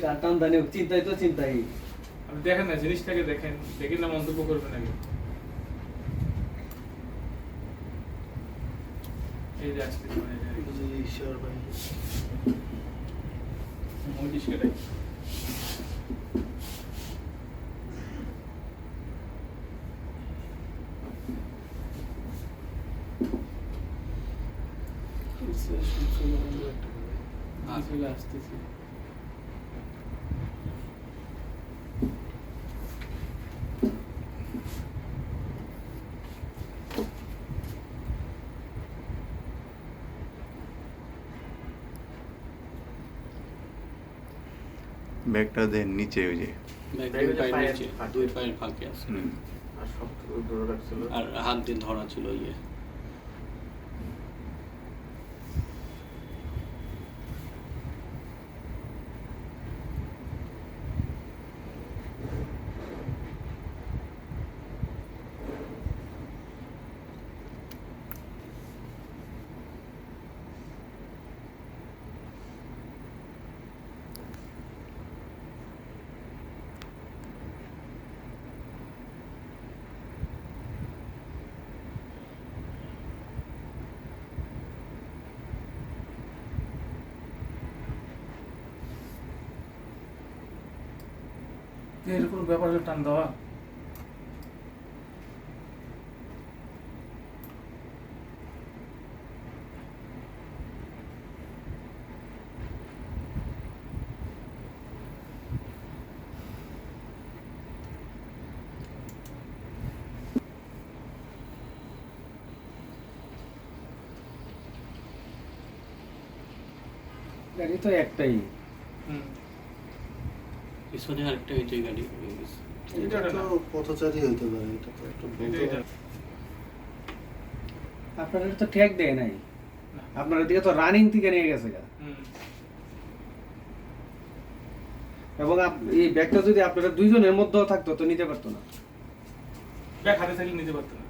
টান দানে চিন্তাই তো চিন্তাই। আপনি দেখেন না জিনিসটাকে দেখেন দেখেন না মন্তব্য করবেন আগে। এই যে আসছে মানে ঈশ্বর ভাই। মহিষ আসতেছি। ব্যাগটা দেন নিচে ওই যে। ব্যাগ দুই পায়ের নিচে। দুই পায়ের ফাঁকে আছে। আর সব ধরে রাখছিল। আর হাত দিয়ে ধরা ছিল ইয়ে। এরকম ব্যাপার হলো টান দেওয়া? গাড়ি তো একটাই। হুম। পিছনে আরেকটা এই যে গাড়ি হয়ে গেছে এটা তো পথচারী হইতে পারে এটা তো একটা আপনারা তো ঠেক দেয় নাই। আপনারা দিকে তো রানিং থেকে নিয়ে গেছে গা। হুম। এবং এই ব্যাগটা যদি আপনারা দুইজনের মধ্যেও থাকতো তো নিতে পারতো না। ব্যাগ হাতে থাকলে নিতে পারতো না।